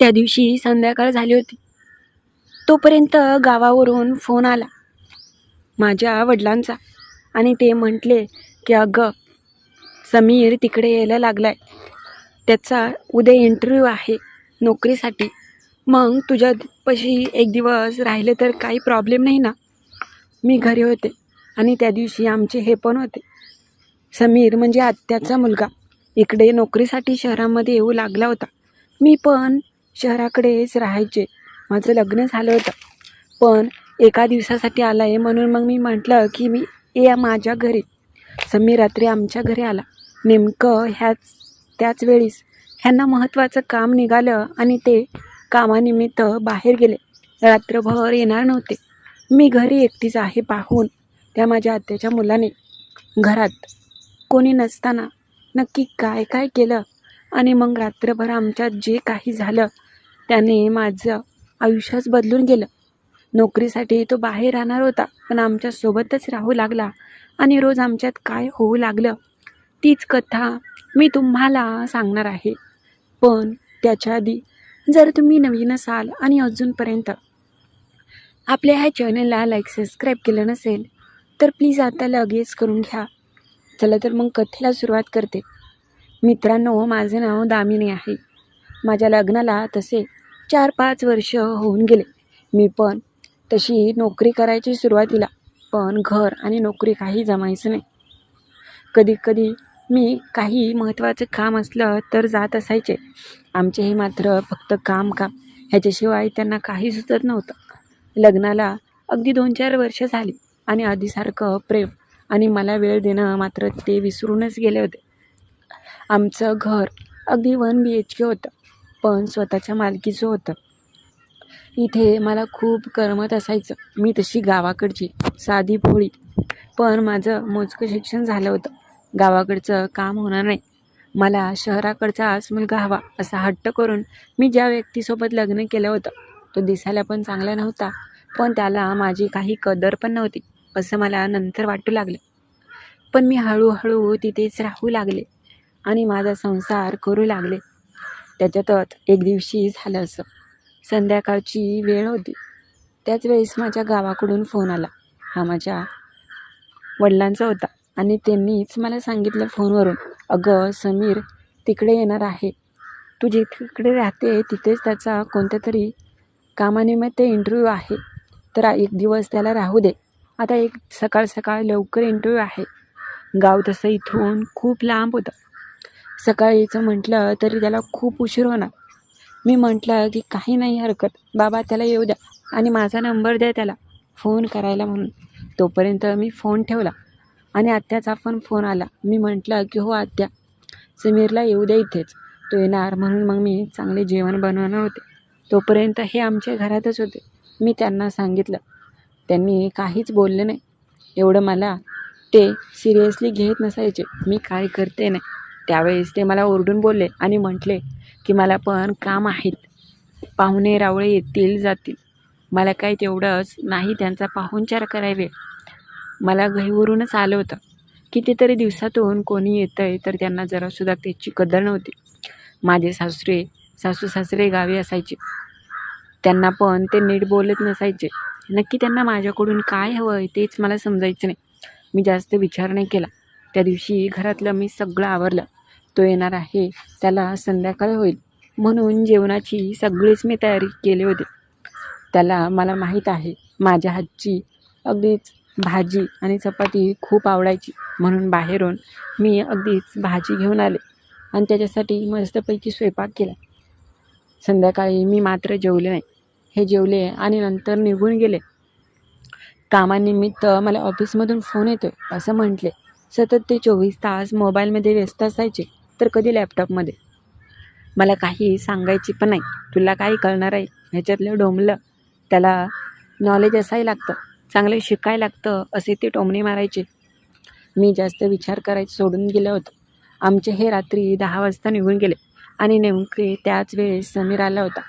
त्या दिवशी संध्याकाळ झाली होती. तोपर्यंत गावावरून फोन आला. माझ्या वडिलांचा. आणि ते म्हटले की अगं समीर तिकडे यायला लागलाय. त्याचा उद्या इंटरव्ह्यू आहे नोकरीसाठी. मग तुझ्यापाशी एक दिवस राहिले तर काही प्रॉब्लेम नाही ना? मी घरी होते. आणि त्या दिवशी आमचे हे पण होते. समीर म्हणजे आत्याचा मुलगा. इकडे नोकरीसाठी शहरामध्ये येऊ लागला होता. मी पण शहराकडेच राहायचे. माझं लग्न झालं होतं. पण एका दिवसासाठी आला आहे म्हणून मग मी म्हटलं की मी ये माझ्या घरी. समीर रात्री आमच्या घरी आला. नेमकं ह्याच त्याच वेळीस ह्यांना महत्त्वाचं काम निघालं आणि ते कामानिमित्त बाहेर गेले. रात्रभर येणार नव्हते. मी घरी एकटीच आहे पाहून त्या माझ्या आत्याच्या मुलाने घरात कोणी नसताना नक्की काय काय केलं? आणि मग रात्रभर आमच्यात जे काही झालं त्याने माझं आयुष्यच बदलून गेलं. नोकरीसाठी तो बाहेर राहणार होता पण आमच्यासोबतच राहू लागला आणि रोज आमच्यात काय होऊ लागलं तीच कथा मी तुम्हाला सांगणार आहे. पण त्याच्या आधी जर तुम्ही नवीन असाल आणि अजूनपर्यंत आपल्या ह्या चॅनलला लाईक सबस्क्राईब केलं नसेल तर प्लीज आता लगेच करून घ्या. चला तर मग कथेला सुरुवात करते. मित्रांनो माझं नाव दामिनी आहे. माझ्या लग्नाला तसे चार पाच वर्ष होऊन गेले. मी पण तशी नोकरी करायची सुरुवातीला पण घर आणि नोकरी काही जमायचं नाही. कधी कधी मी काही महत्त्वाचं काम असलं तर जात असायचे. आमचे हे मात्र फक्त काम काम ह्याच्याशिवाय त्यांना काही सुचत नव्हतं. लग्नाला अगदी दोन चार वर्ष झाली आणि आधीसारखं प्रेम आणि मला वेळ देणं मात्र ते विसरूनच गेले होते. आमचं घर अगदी वन बी एच के होतं. पण स्वतःच्या मालकीचं होतं इथे मला खूप करमत असायचं. मी तशी गावाकडची साधी पोळी. पण माझं मोजकं शिक्षण झालं होतं. गावाकडचं काम होणार नाही. मला शहराकडचाच मुलगा हवा असा हट्ट करून मी ज्या व्यक्तीसोबत लग्न केलं होतं तो दिसायला पण चांगला नव्हता. पण त्याला माझी काही कदर पण नव्हती असं मला नंतर वाटू लागलं. पण मी हळूहळू तिथेच राहू लागले आणि माझा संसार करू लागले. त्याच्यातच एक दिवशी झालं असं. संध्याकाळची वेळ होती. त्याच वेळेस माझ्या गावाकडून फोन आला. हा माझ्या वडिलांचा होता आणि त्यांनीच मला सांगितलं फोनवरून अगं समीर तिकडे येणार आहे. तू जिकडे राहते तिथेच त्याचा कोणत्या तरी कामानिमित्त इंटरव्ह्यू आहे. तर एक दिवस त्याला राहू दे. आता एक सकाळ सकाळ लवकर इंटरव्ह्यू आहे. गाव तसं इथून खूप लांब होतं. सकाळीचं म्हटलं तरी त्याला खूप उशीर होणार. मी म्हटलं की काही नाही हरकत. बाबा त्याला येऊ द्या आणि माझा नंबर द्या त्याला. फोन करायला म्हणून. तोपर्यंत मी फोन ठेवला आणि आत्याचा पण फोन आला. मी म्हटलं की हो आत्या समीरला येऊ द्या इथेच. तो येणार म्हणून मग मी चांगले जेवण बनवणार होते. तोपर्यंत हे आमच्या घरातच होते. मी त्यांना सांगितलं. त्यांनी काहीच बोलले नाही. एवढं मला ते सिरियसली घेत नसायचे. मी काय करते नाही. त्यावेळेस ते मला ओरडून बोलले आणि म्हटले की मला पण काम आहेत. पाहुणे रावळे येतील जातील. मला काही तेवढंच नाही त्यांचा पाहुणचार करावे मला घरीवरूनच आलं होतं. कितीतरी दिवसातून कोणी येतं आहे तर त्यांना जरासुद्धा त्याची कदर नव्हती. माझे सासरे सासू सासरे गावी असायचे. त्यांना पण ते नीट बोलत नसायचे. नक्की त्यांना माझ्याकडून काय हवं आहे तेच मला समजायचं नाही. मी जास्त विचार नाही केला. त्या दिवशी घरातलं मी सगळं आवरलं. तो येणार आहे त्याला संध्याकाळ होईल. म्हणून जेवणाची सगळीच मी तयारी केली होती. त्याला मला माहीत आहे माझ्या हातची अगदीच भाजी आणि चपाती खूप आवडायची. म्हणून बाहेरून मी अगदीच भाजी घेऊन आले आणि त्याच्यासाठी मस्तपैकी स्वयंपाक केला. संध्याकाळी मी मात्र जेवले नाही. हे जेवले आणि नंतर निघून गेले. कामानिमित्त मला ऑफिसमधून फोन येतो आहे असं म्हटले. सतत ते चोवीस तास मोबाईलमध्ये व्यस्त असायचे. तर कधी लॅपटॉपमध्ये मला काही सांगायची पण नाही. तुला काही कळणार आहे. ह्याच्यातलं डोंबलं. त्याला नॉलेज असायला लागतं. चांगलं शिकायला लागतं. असे ते टोमणे मारायचे. मी जास्त विचार करायचं सोडून गेलं होतं. आमचे हे रात्री दहा वाजता निघून गेले आणि नेमके त्याच वेळेस समीर आला होता.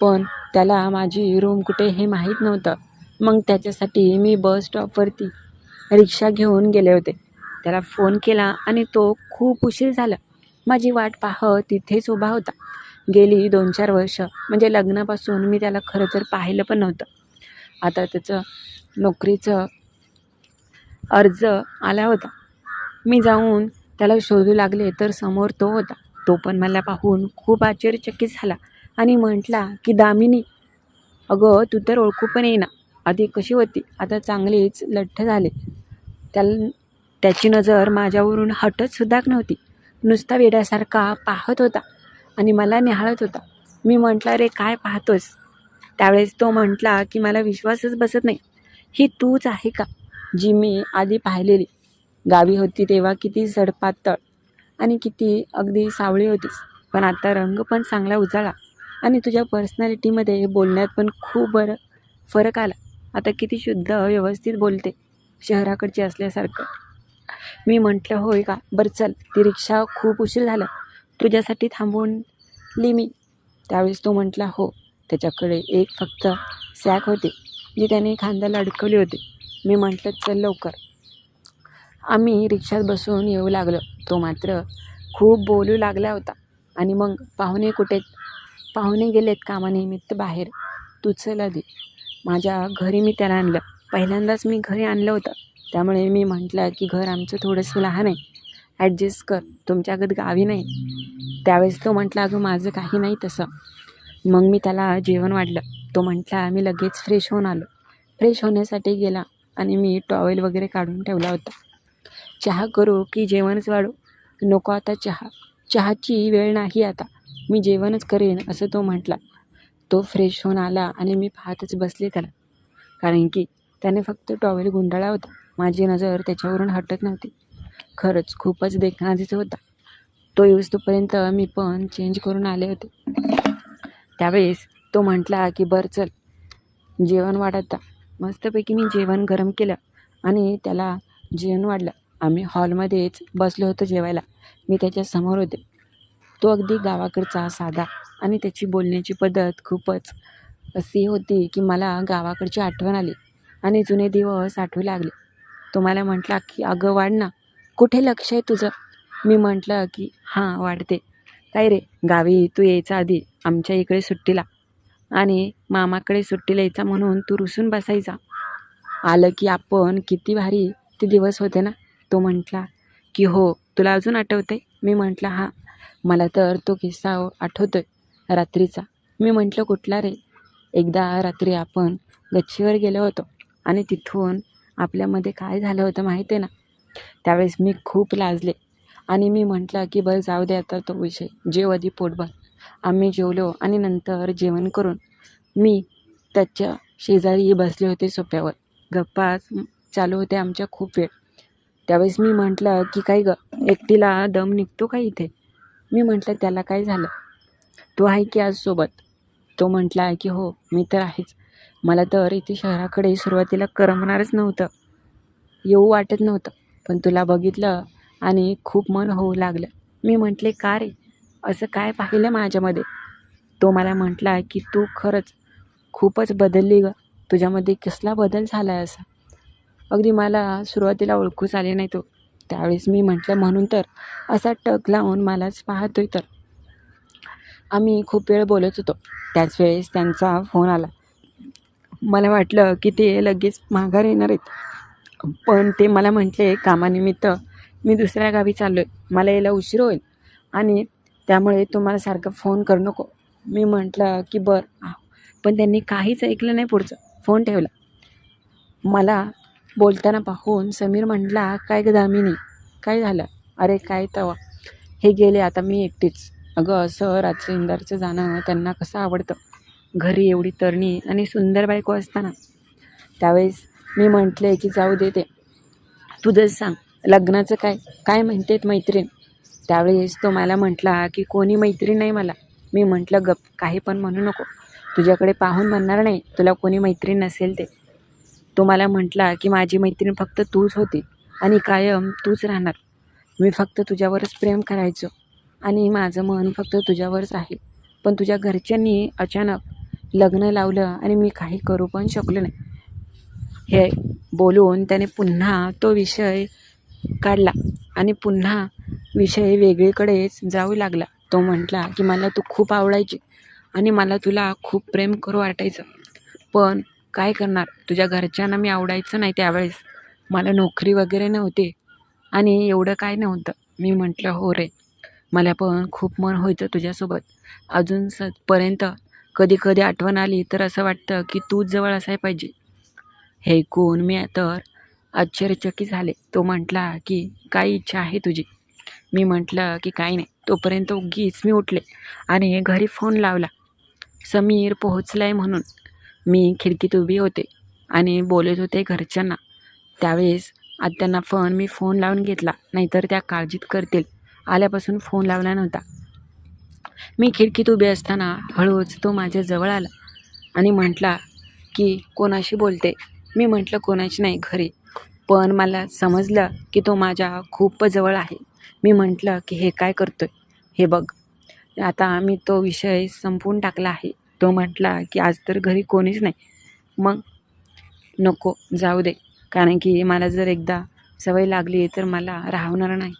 पण त्याला माझी रूम कुठे हे माहीत नव्हतं. मग त्याच्यासाठी मी बस स्टॉपवरती रिक्षा घेऊन गेले होते. त्याला फोन केला आणि तो खूप उशीर झाला. माझी वाट पाह तिथेच उभा होता. गेली दोन चार वर्ष. म्हणजे लग्नापासून मी त्याला खरं तर पाहिलं पण नव्हतं. आता त्याचं नोकरीचं अर्ज आला होता. मी जाऊन त्याला शोधू लागले तर समोर तो होता. तो पण मला पाहून खूप आश्चर्यचकित झाला आणि म्हटला की दामिनी अगं तू तर ओळखू पण येईना. आधी कशी होती? आता चांगलीच लठ्ठ झाले. त्याला त्याची नजर माझ्यावरून हटतसुद्धा नव्हती. नुसता वेड्यासारखा पाहत होता आणि मला निहाळत होता. मी म्हटलं रे काय पाहतोस? त्यावेळेस तो म्हटला की मला विश्वासच बसत नाही. ही तूच आहे का जी मी आधी पाहिलेली? गावी होती तेव्हा किती सडपातळ आणि किती अगदी सावळी होतीस. पण आता रंग पण चांगला उजाळा आणि तुझ्या पर्सनॅलिटीमध्ये बोलण्यात पण खूप बरं फरक आला. आता किती शुद्ध व्यवस्थित बोलते शहराकडची असल्यासारखं. मी म्हटलं होय का? बरं चल. ती रिक्षा खूप उशीर झालं. तुझ्यासाठी थांबवली मी. त्यावेळेस तो म्हटला हो. त्याच्याकडे एक फक्त सॅक होती जी त्याने खांद्याला अडकवली होती. मी म्हटलं चल लवकर. आम्ही रिक्षात बसून येऊ लागलो. तो मात्र खूप बोलू लागला होता. आणि मग पाहुणे कुठे? पाहुणे गेलेत कामानिमित्त बाहेर. तू चल आधी माझ्या घरी मी त्याला आणलं. पहिल्यांदाच मी घरी आणलं होतं. त्यामुळे मी म्हटलं की घर आमचं थोडंसं लहान आहे. ॲडजस्ट कर. तुमच्यागत गावी नाही. त्यावेळेस तो म्हटला अगं माझं काही नाही तसं. मग मी त्याला जेवण वाढलं. तो म्हटला मी लगेच फ्रेश होऊन आलो. फ्रेश होण्यासाठी गेला आणि मी टॉवेल वगैरे काढून ठेवला होता. चहा करू की जेवणच वाढू? नको आता चहा. चहाची वेळ नाही आता. मी जेवणच करेन असं तो म्हटला. तो फ्रेश होऊन आला आणि मी पाहतच बसले त्याला. कारण की त्याने फक्त टॉवेल गुंडाळा होता. माझी नजर त्याच्यावरून हटत नव्हती. खरंच खूपच देखणा दिसत होता. तो येऊस तोपर्यंत मी पण चेंज करून आले होते. त्यावेळेस तो म्हटला की बरं चल जेवण वाढवता. मस्तपैकी मी जेवण गरम केलं आणि त्याला जेवण वाढलं. आम्ही हॉलमध्येच बसलो होतो जेवायला. मी त्याच्यासमोर होते. तो अगदी गावाकडचा साधा आणि त्याची बोलण्याची पद्धत खूपच अशी होती की मला गावाकडची आठवण आली आणि जुने दिवस आठवू लागले. तो मला म्हटला की अगं वाढ ना. कुठे लक्ष आहे तुझं? मी म्हटलं की हां वाढते. काय रे गावी तू यायचा आधी? आमच्या इकडे सुट्टीला आणि मामाकडे सुट्टीला यायचा म्हणून तू रुसून बसायचा. आलं की आपण किती भारी ते दिवस होते ना? तो म्हटला की हो तुला अजून आठवते मी म्हटलं हां मला तर तो किस्सा आठवतो आहे रात्रीचा. मी म्हटलं कुठला रे? एकदा रात्री आपण गच्चीवर गेलो होतो आणि तिथून आपल्यामध्ये काय झालं होतं माहिती आहे ना? त्यावेळेस मी खूप लाजले. आणि मी म्हटलं की बरं जाऊ दे आता तो विषय. जेव आधी पोटभर. आम्ही जेवलो आणि नंतर जेवण करून मी त्याच्या शेजारी बसले होते सोप्यावर गप्पा चालू होते आमच्या खूप वेळ. त्यावेळेस मी म्हटलं की काय ग एकटीला दम निघतो का इथे? मी म्हटलं त्याला काय झालं? तो आहे की आज सोबत? तो म्हटला की हो मी तर आहेच. मला तर इथे शहराकडे सुरुवातीला करमणारच नव्हतं. येऊ वाटत नव्हतं पण तुला बघितलं आणि खूप मन होऊ लागलं. मी म्हटले का रे? असं काय पाहिलं माझ्यामध्ये? तो मला म्हटला की तू खरंच खूपच बदलली ग. तुझ्यामध्ये कसला बदल झाला आहे असा? अगदी मला सुरुवातीला ओळखूच आले नाही तो. त्यावेळेस मी म्हटलं म्हणून तर असा टक लावून मलाच पाहतोय तर. आम्ही खूप वेळ बोलत होतो. त्याच वेळेस त्यांचा फोन आला. मला वाटलं की ते लगेच माघार येणार आहेत. पण ते मला म्हटले कामानिमित्त मी दुसऱ्या गावी चाललो आहे मला यायला उशीर होईल आणि त्यामुळे तुम्हाला सारखं फोन करू नको. मी म्हटलं की बरं. पण त्यांनी काहीच ऐकलं नाही पुढचं. फोन ठेवला. मला बोलताना पाहून समीर म्हटला काय ग दामिनी? काय झालं? अरे काय तवा. हे गेले आता मी एकटीच. अगं असं रात्री इंदारचं जाणं त्यांना कसं आवडतं? घरी एवढी तरणी आणि सुंदर बायको असताना त्यावेळेस मी म्हटले की जाऊ दे ते. तुझंच सांग लग्नाचं काय काय म्हणतेत मैत्रीण? त्यावेळेस तो मला म्हटला की कोणी मैत्रीण नाही मला. मी म्हटलं गप काही पण म्हणू नको. तुझ्याकडे पाहून म्हणणार नाही तुला कोणी मैत्रीण नसेल ते. तो मला म्हटला की माझी मैत्रीण फक्त तूच होती आणि कायम तूच राहणार. मी फक्त तुझ्यावरच प्रेम करायचो आणि माझं मन फक्त तुझ्यावरच आहे. पण तुझ्या घरच्यांनी अचानक लग्न लावलं आणि मी काही करू पण शकलो नाही. हे बोलून त्याने पुन्हा तो विषय काढला आणि पुन्हा विषय वेगळीकडेच जाऊ लागला. तो म्हटला की मला तू खूप आवडायची आणि मला तुला खूप प्रेम करू वाटायचं. पण काय करणार? तुझ्या घरच्यांना मी आवडायचं नाही त्यावेळेस. मला नोकरी वगैरे नव्हती आणि एवढं काय नव्हतं. मी म्हटलं हो रे मला पण खूप मन व्हायचं तुझ्यासोबत. अजून सपर्यंत कधी कधी आठवण आली तर असं वाटतं की तूच जवळ असाय पाहिजे. हे ऐकून मी तर आश्चर्यचकित झाले. तो म्हटला की काय इच्छा आहे तुझी. मी म्हटलं की काही नाही. तोपर्यंत उगीच मी उठले आणि घरी फोन लावला. समीर पोहोचलाय म्हणून. मी खिडकीत उभी होते आणि बोलत होते घरच्यांना. त्यावेळेस आत्यांना फोन मी फोन लावून घेतला. नाहीतर त्या काळजीत करतील. आल्यापासून फोन लावला नव्हता. मी खिडकीत उभी असताना हळूच तो माझ्या जवळ आला आणि म्हटला की कोणाशी बोलते? मी म्हटलं कोणाची नाही घरी. पण मला समजलं की तो माझ्या खूप जवळ आहे. मी म्हटलं की हे काय करतोय? हे बघ. आता मी तो विषय संपवून टाकला आहे. तो म्हटला की आज तर घरी कोणीच नाही. मग नको जाऊ दे. कारण की मला जर एकदा सवय लागली तर मला राहणार नाही.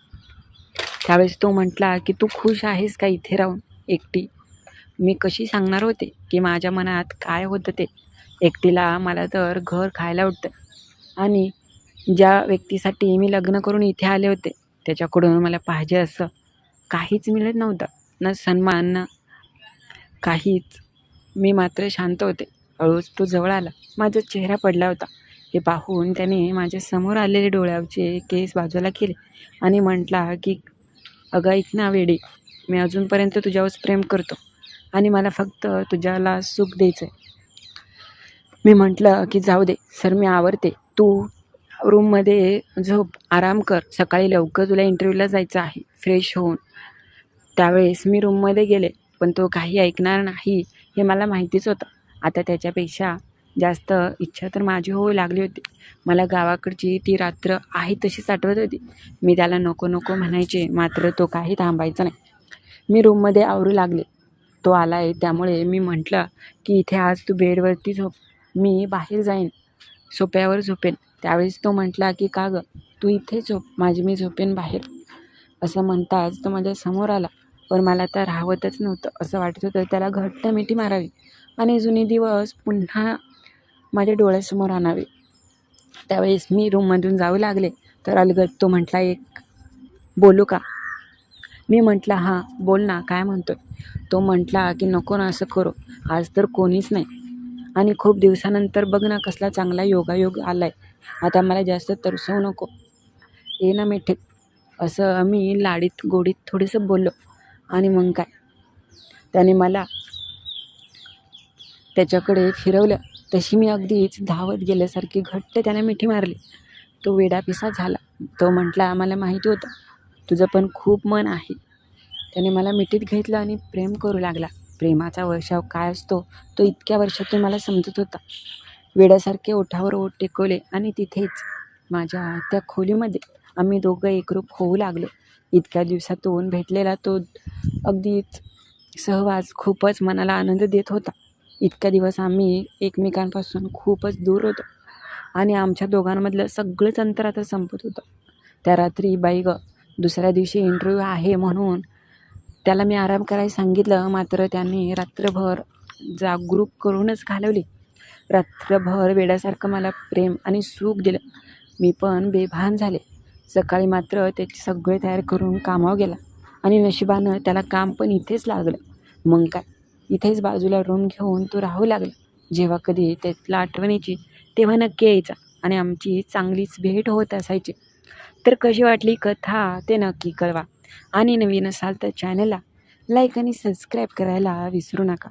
त्यावेळेस तो म्हटला की तू खुश आहेस का इथे राहून? एकटी. मी कशी सांगणार होते की माझ्या मनात काय होतं ते? एकटीला मला तर घर खायला उठतं आणि ज्या व्यक्तीसाठी मी लग्न करून इथे आले होते त्याच्याकडून मला पाहिजे असं काहीच मिळत नव्हतं. न सन्मान ना काहीच. मी मात्र शांत होते. हळूच तो जवळ आला. माझा चेहरा पडला होता. हे पाहून त्याने माझ्यासमोर आलेले डोळ्याचे केस बाजूला केले आणि म्हटला की अगं ऐक ना वेडी मी अजूनपर्यंत तुझ्यावर प्रेम करतो आणि मला फक्त तुझ्याला सुख द्यायचं आहे मी म्हटलं की जाऊ दे सर मी आवरते. तू रूममध्ये झोप आराम कर. सकाळी लवकर तुला इंटरव्ह्यूला जायचं आहे फ्रेश होऊन. त्यावेळेस मी रूममध्ये गेले पण तो काही ऐकणार नाही हे मला माहितीच होतं. आता त्याच्यापेक्षा जास्त इच्छा तर माझी होऊ लागली होती. मला गावाकडची ती रात्र आहे तशीच आठवत होती. मी त्याला नको नको म्हणायचे मात्र तो काही थांबायचा नाही. मी रूममध्ये आवरू लागले. तो आला आहे त्यामुळे मी म्हटलं की इथे आज तू बेडवरती झोप. मी बाहेर जाईन सोप्यावर झोपेन. त्यावेळेस तो म्हटला की का गं? तू इथे झोप. माझी मी झोपेन बाहेर. असं म्हणताच तो माझ्यासमोर आला. पण मला तर राहवतच नव्हतं. असं वाटत होतं त्याला घट्ट मिठी मारावी. आणि जुने दिवस पुन्हा माझ्या डोळ्यासमोर आणावे. त्यावेळेस मी रूममधून जाऊ लागले. तर अलगद तो म्हटला एक बोलू का? मी म्हटलं हां बोल ना काय म्हणतोय? तो म्हटला की नको ना असं करू आज तर कोणीच नाही. आणि खूप दिवसानंतर बघ ना कसला चांगला योगायोग आला आहे आता मला जास्त तरसवू नको. ये ना मिठे असं मी लाडीत गोडीत थोडंसं बोललो. आणि मग काय? त्याने मला त्याच्याकडे फिरवलं. तशी मी अगदीच धावत गेल्यासारखी घट्ट त्याने मिठी मारली. तो वेडापिसा झाला. तो म्हटला आम्हाला माहिती होतं तुझं पण खूप मन आहे. त्याने मला मिठीत घेतलं आणि प्रेम करू लागला. प्रेमाचा वर्षाव काय असतो तो इतक्या वर्षातून मला समजत होता. वेड्यासारखे ओठावर ओठ टेकवले आणि तिथेच माझ्या त्या खोलीमध्ये आम्ही दोघं एकरूप होऊ लागलो. इतक्या दिवसातून भेटलेला तो अगदीच सहवास खूपच मनाला आनंद देत होता. इतक्या दिवस आम्ही एकमेकांपासून खूपच दूर होतो आणि आमच्या दोघांमधलं सगळंच अंतर आता संपत होतं. त्या रात्री बाई ग दुसऱ्या दिवशी इंटरव्ह्यू आहे म्हणून त्याला मी आराम करायला सांगितलं. मात्र त्याने रात्रभर जागरूक करूनच घालवली. रात्रभर वेड्यासारखं मला प्रेम आणि सुख दिलं. मी पण बेभान झाले. सकाळी मात्र त्याची सगळे तयार करून कामावर गेला आणि नशिबानं त्याला काम पण इथेच लागलं. मग काय? इथेच बाजूला रूम घेऊन तो राहू लागला. जेव्हा कधी त्याला यायची तेव्हा नक्की यायचा आणि आमची चांगलीच भेट होत असायची. तर कशी वाटली कथा ते नक्की कळवा. आणि नवीन असाल तर चॅनलला लाईक आणि सबस्क्राईब करायला विसरू नका.